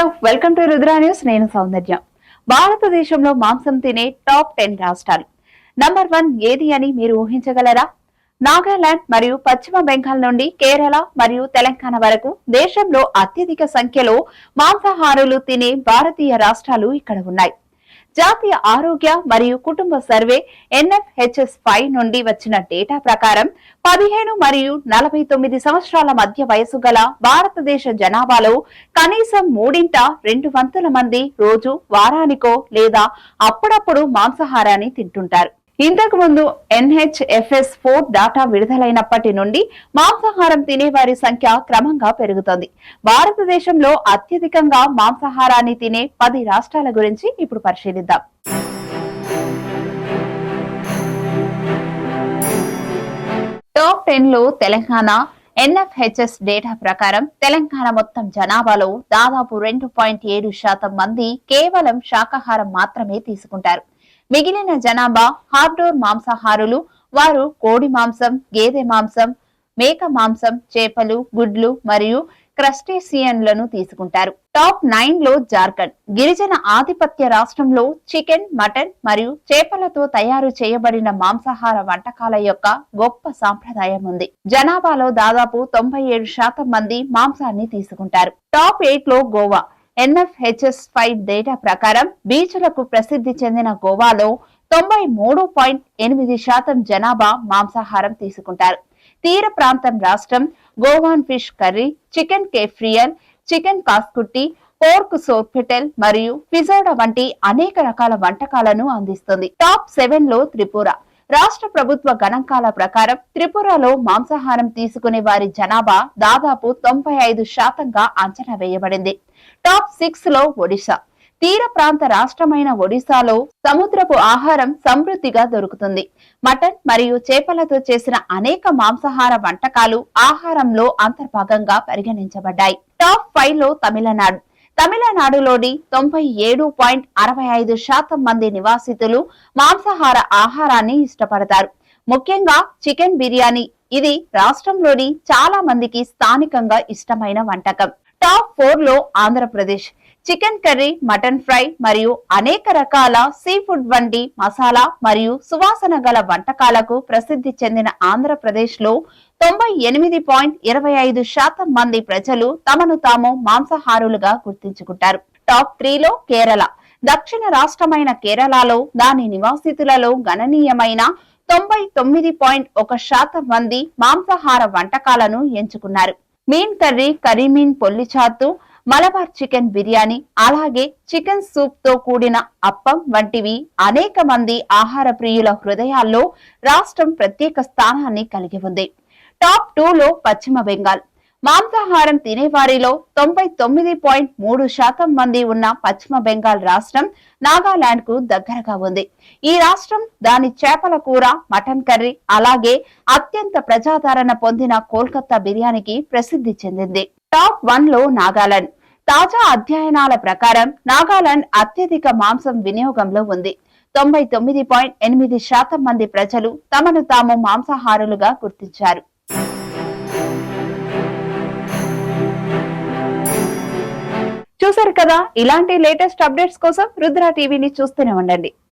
Hello welcome to Rudra news. నేను సౌందర్య. భారతదేశంలో మాంసం తినే టాప్ టెన్ రాష్ట్రాలు. నంబర్ వన్ ఏది అని మీరు ఊహించగలరా? నాగాలాండ్ మరియు పశ్చిమ బెంగాల్ నుండి కేరళ మరియు తెలంగాణ వరకు దేశంలో అత్యధిక సంఖ్యలో మాంసాహారులు తినే భారతీయ రాష్ట్రాలు ఇక్కడ ఉన్నాయి. జాతీయ ఆరోగ్య మరియు కుటుంబ సర్వే ఎన్ఎఫ్హెచ్ఎస్ ఫైవ్ నుండి వచ్చిన డేటా ప్రకారం పదిహేను మరియు నలభై తొమ్మిది సంవత్సరాల మధ్య వయసు గల భారతదేశ జనాభాలో కనీసం మూడింట రెండు వంతుల మంది రోజు వారానికో లేదా అప్పుడప్పుడు మాంసాహారాన్ని తింటుంటారు. ఇంతకు ముందు ఎన్హెచ్ఎఫ్ఎస్ ఫోర్ డాటా విడుదలైనప్పటి నుండి మాంసాహారం తినేవారి సంఖ్య క్రమంగా పెరుగుతోంది. భారతదేశంలో అత్యధికంగా మాంసాహారాన్ని తినే పది రాష్ట్రాల గురించి ఇప్పుడు పరిశీలిద్దాం. టాప్ టెన్లో తెలంగాణ ఎన్ఎఫ్హెచ్ఎస్ డేటా ప్రకారం తెలంగాణ మొత్తం జనాభాలో దాదాపు రెండు పాయింట్ ఏడు శాతం మంది కేవలం శాకాహారం మాత్రమే తీసుకుంటారు. మిగిలిన జనాభా హార్డోర్ మాంసాహారులు వారు కోడి మాంసం గేదె మాంసం మేక మాంసం చేపలు గుడ్లు మరియు క్రస్టేసియన్లను తీసుకుంటారు. టాప్ నైన్లో జార్ఖండ్. గిరిజన ఆధిపత్య రాష్ట్రంలో చికెన్ మటన్ మరియు చేపలతో తయారు చేయబడిన మాంసాహార వంటకాల యొక్క గొప్ప సాంప్రదాయం ఉంది. జనాభాలో దాదాపు తొంభై ఏడు శాతం మంది మాంసాన్ని తీసుకుంటారు. టాప్ ఎయిట్లో గోవా. ఎన్ఎఫ్హెచ్ఎస్ ఫైవ్ డేటా ప్రకారం బీచ్లకు ప్రసిద్ధి చెందిన గోవాలో తొంభై మూడు పాయింట్ ఎనిమిది శాతం జనాభా మాంసాహారం తీసుకుంటారు. తీర ప్రాంతం రాష్ట్రం గోవాన్ ఫిష్ కర్రీ చికెన్ కేఫ్రియల్ చికెన్ కాస్కుట్టి పోర్క్ సోర్పిటెల్ మరియు పిజోడా వంటి అనేక రకాల వంటకాలను అందిస్తుంది. టాప్ సెవెన్లో త్రిపుర. రాష్ట్ర ప్రభుత్వ గణాంకాల ప్రకారం త్రిపురలో మాంసాహారం తీసుకునే వారి జనాభా దాదాపు తొంభై ఐదు శాతంగా అంచనా వేయబడింది. టాప్ సిక్స్లో ఒడిశా. తీర ప్రాంత రాష్ట్రమైన ఒడిశాలో సముద్రపు ఆహారం సమృద్ధిగా దొరుకుతుంది. మటన్ మరియు చేపలతో చేసిన అనేక మాంసాహార వంటకాలు ఆహారంలో అంతర్భాగంగా పరిగణించబడ్డాయి. టాప్ ఫైవ్లో తమిళనాడు. తమిళనాడులోని తొంభై ఏడు పాయింట్ అరవై ఐదు శాతం మంది నివాసితులు మాంసాహార ఆహారాన్ని ఇష్టపడతారు. ముఖ్యంగా చికెన్ బిర్యానీ ఇది రాష్ట్రంలోని చాలా మందికి స్థానికంగా ఇష్టమైన వంటకం. టాప్ ఫోర్లో Andhra Pradesh. Chicken curry mutton fry మరియు అనేక రకాల సీ ఫుడ్ వంటి మసాలా మరియు సువాసన గల వంటకాలకు ప్రసిద్ధి చెందిన ఆంధ్రప్రదేశ్లో తొంభై ఎనిమిది పాయింట్ ఇరవై ఐదు శాతం మంది ప్రజలు తమను తాము మాంసాహారులుగా గుర్తించుకుంటారు. టాప్ త్రీలో కేరళ. దక్షిణ రాష్ట్రమైన కేరళలో దాని నివాసితులలో గణనీయమైన తొంభై తొమ్మిది పాయింట్ ఒక శాతం మంది మాంసాహార వంటకాలను ఎంచుకున్నారు. Mean curry karimeen pollichathu Malabar chicken biryani అలాగే చికెన్ సూప్తో కూడిన అప్పం వంటివి అనేక మంది ఆహార ప్రియుల హృదయాల్లో రాష్ట్రం ప్రత్యేక స్థానాన్ని కలిగి ఉంది. టాప్ టూ లో పశ్చిమ బెంగాల్. మాంసాహారం తినేవారిలో తొంభై తొమ్మిది పాయింట్ మూడు శాతం మంది ఉన్న పశ్చిమ బెంగాల్ రాష్ట్రం నాగాలాండ్కు దగ్గరగా ఉంది. ఈ రాష్ట్రం దాని చేపల కూర మటన్ కర్రీ అలాగే అత్యంత ప్రజాదరణ పొందిన కోల్కతా బిర్యానీకి ప్రసిద్ధి చెందింది. టాప్ వన్లో నాగాలాండ్. తాజా అధ్యయనాల ప్రకారం నాగాలాండ్ అత్యధిక మాంసం వినియోగంలో ఉంది. తొంభై తొమ్మిది పాయింట్ ఎనిమిది శాతం మంది ప్రజలు తమను తాము మాంసాహారులుగా గుర్తించారు. చూశారు కదా? ఇలాంటి లేటెస్ట్ అప్డేట్స్ కోసం రుద్ర టీవీని చూస్తూనే ఉండండి.